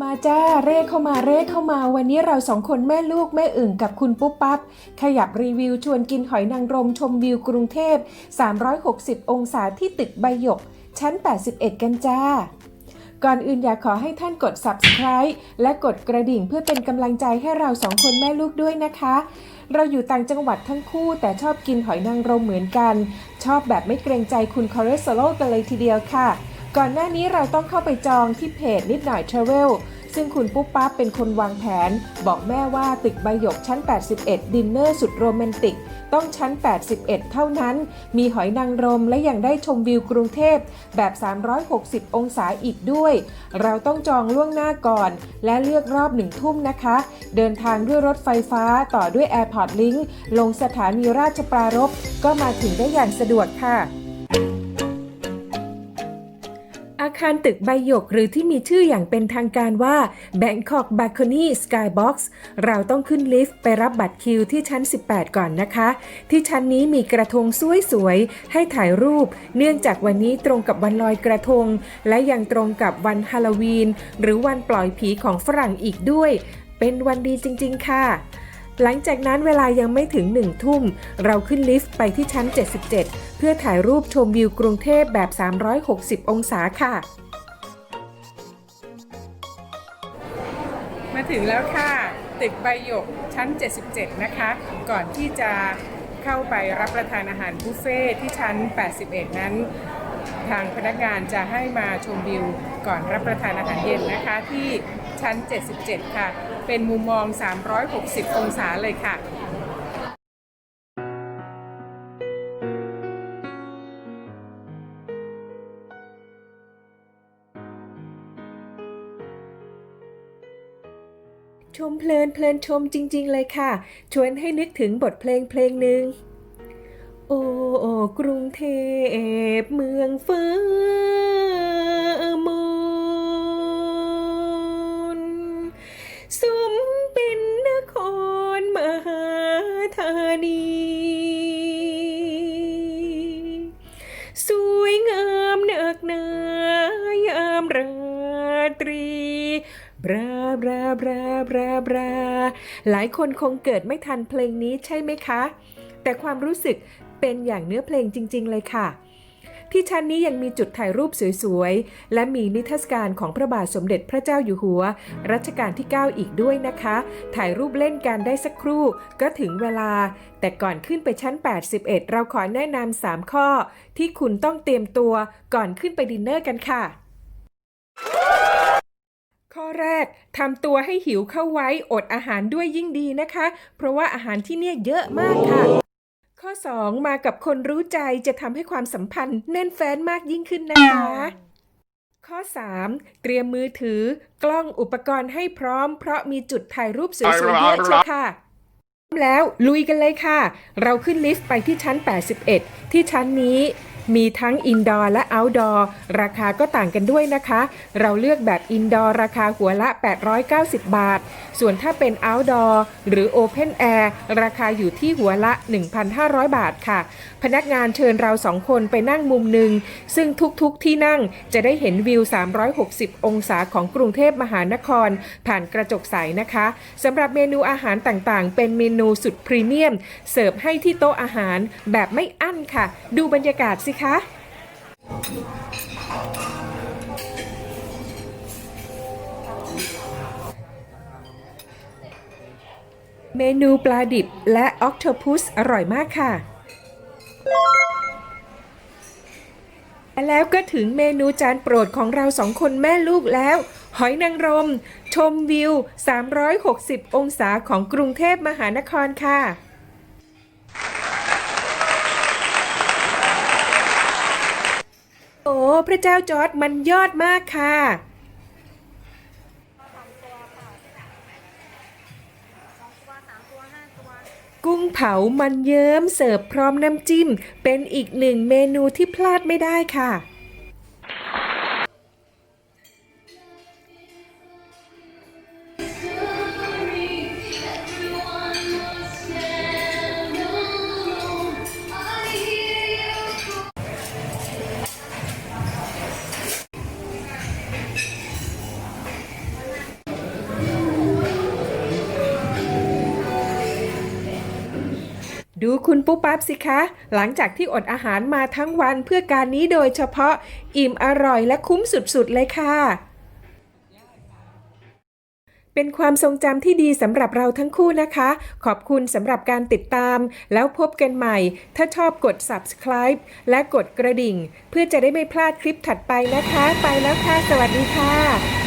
มาจ้าเร่เข้ามาเร่เข้ามา วันนี้เราสองคนแม่ลูกแม่อึ่งกับคุณปุ๊บปั๊บขยับรีวิวชวนกินหอยนางรมชมวิวกรุงเทพ 360 องศาที่ตึกใบหยก ชั้น 81 กันจ้า ก่อนอื่นอยากขอให้ท่านกด subscribe และกดกระดิ่งเพื่อเป็นกำลังใจให้เราสองคนแม่ลูกด้วยนะคะ เราอยู่ต่างจังหวัดทั้งคู่ แต่ชอบกินหอยนางรมเหมือนกัน ชอบแบบไม่เกรงใจคุณคอเลสเตอรอลกันเลยทีเดียวค่ะ ก่อนหน้านี้เราต้องเข้าไปจองที่เพจนิดหน่อย Travel ซึ่งคุณปุ๊บปั๊บเป็นคนวางแผน บอกแม่ว่าตึกใบหยกชั้น 81 ดินเนอร์สุดโรแมนติก ต้องชั้น 81 เท่านั้น มีหอยนางรมและยังได้ชมวิวกรุงเทพแบบ 360 องศาอีกด้วย เราต้องจองล่วงหน้าก่อน และเลือกรอบหนึ่งทุ่มนะคะ เดินทางด้วยรถไฟฟ้าต่อด้วย Airport Link ลงสถานีราชปรารภก็มาถึงได้อย่างสะดวกค่ะ คารตึกใบหยกหรือที่มีชื่ออย่างเป็นทางการว่า Bangkok Balcony Skybox เราต้องขึ้นลิฟต์ไปรับบัตรคิวที่ชั้น 18 ก่อนนะคะ ที่ชั้นนี้มีกระทงสวยๆ ให้ถ่ายรูป เนื่องจากวันนี้ตรงกับวันลอยกระทง และยังตรงกับวันฮาโลวีน หรือวันปล่อยผีของฝรั่งอีกด้วย เป็นวันดีจริง ๆ ค่ะ หลังจากนั้นเวลายังไม่ถึงหนึ่งทุ่ม เราขึ้นลิฟต์ไปที่ชั้น 77 เพื่อถ่ายรูปชมวิวกรุงเทพแบบ 360 องศาค่ะ มาถึงแล้วค่ะ ตึกใบหยกชั้น 77 นะคะ ก่อนที่จะเข้าไปรับประทานอาหารบุฟเฟ่ที่ชั้น 81 นั้น ทางพนักงานจะให้มาชมวิวก่อนรับประทานอาหารเย็นนะคะที่ ชั้น 77 ค่ะ เป็นมุมมอง 360 องศาเลยค่ะชมเพลินเพลินชมจริง ๆ เลยค่ะ ชวนให้นึกถึงบทเพลงเพลงหนึ่ง โอ้โอ้กรุงเทพเมืองฟ้า ธานี สวยงามเนักหนายามราตรีบราบราบราบราบราหลายคนคงเกิดไม่ทันเพลงนี้ใช่ไหมคะ แต่ความรู้สึกเป็นอย่างเนื้อเพลงจริง ๆ เลยค่ะ ที่ชั้นนี้ยังมีจุดถ่ายรูปสวยๆ และมีนิทรรศการของพระบาทสมเด็จพระเจ้าอยู่หัว รัชกาลที่ 9 อีกด้วยนะคะ ถ่ายรูปเล่นกันได้สักครู่ก็ถึงเวลา แต่ก่อนขึ้นไปชั้น 81 เราขอแนะนำ3ข้อ ที่คุณต้องเตรียมตัวก่อนขึ้นไปดินเนอร์กันค่ะข้อแรกทำตัวให้หิวเข้าไว้อดอาหารด้วยยิ่งดีนะคะ เพราะว่าอาหารที่เนี่ยเยอะมากค่ะ 2 มากับคนรู้ใจจะทำให้ความสัมพันธ์แน่นแฟ้นมากยิ่งขึ้นนะคะ ข้อ 3 เตรียมมือถือกล้องอุปกรณ์ให้พร้อม เพราะมีจุดถ่ายรูปสวยๆเยอะเชียวค่ะแล้วลุยกันเลยค่ะ เราขึ้นลิฟต์ไปที่ชั้น 81 ที่ชั้นนี้ มีทั้งอินดอร์และเอาท์ดอร์ราคาก็ต่างกันด้วยนะคะ เราเลือกแบบอินดอร์ราคาหัวละ 890 บาท ส่วนถ้าเป็นเอาท์ดอร์หรือโอเพนแอร์ราคาอยู่ที่หัวละ 1,500 บาทค่ะ พนักงานเชิญเราสองคนไปนั่งมุมหนึ่ง ซึ่งทุกๆที่นั่งจะได้เห็นวิว 360 องศาของกรุงเทพมหานคร ผ่านกระจกใสนะคะสำหรับเมนูอาหารต่างๆ เป็นเมนูสุดพรีเมียม เสิร์ฟให้ที่โต๊ะอาหารแบบไม่อั้นค่ะ ดูบรรยากาศสิคะ เมนูปลาดิบและออกโทพุสอร่อยมากค่ะ แล้วก็ถึงเมนูจานโปรดของเราสองคนแม่ลูกแล้ว หอยนางรม ชมวิว 360 องศาของกรุงเทพมหานครค่ะ พระเจ้าจอร์ดมันยอดมากค่ะกุ้งเผามันเยิ้มเสิร์ฟพร้อมน้ำจิ้ม เป็นอีกหนึ่งเมนูที่พลาดไม่ได้ค่ะ ดูคุณปุ๊บปั๊บสิคะ หลังจากที่อดอาหารมาทั้งวันเพื่อการนี้โดยเฉพาะอิ่มอร่อยและคุ้มสุดๆเลยค่ะ เป็นความทรงจำที่ดีสำหรับเราทั้งคู่นะคะ ขอบคุณสำหรับการติดตาม แล้วพบกันใหม่ ถ้าชอบกด subscribe และกดกระดิ่ง เพื่อจะได้ไม่พลาดคลิปถัดไปนะคะ ไปแล้วค่ะ สวัสดีค่ะ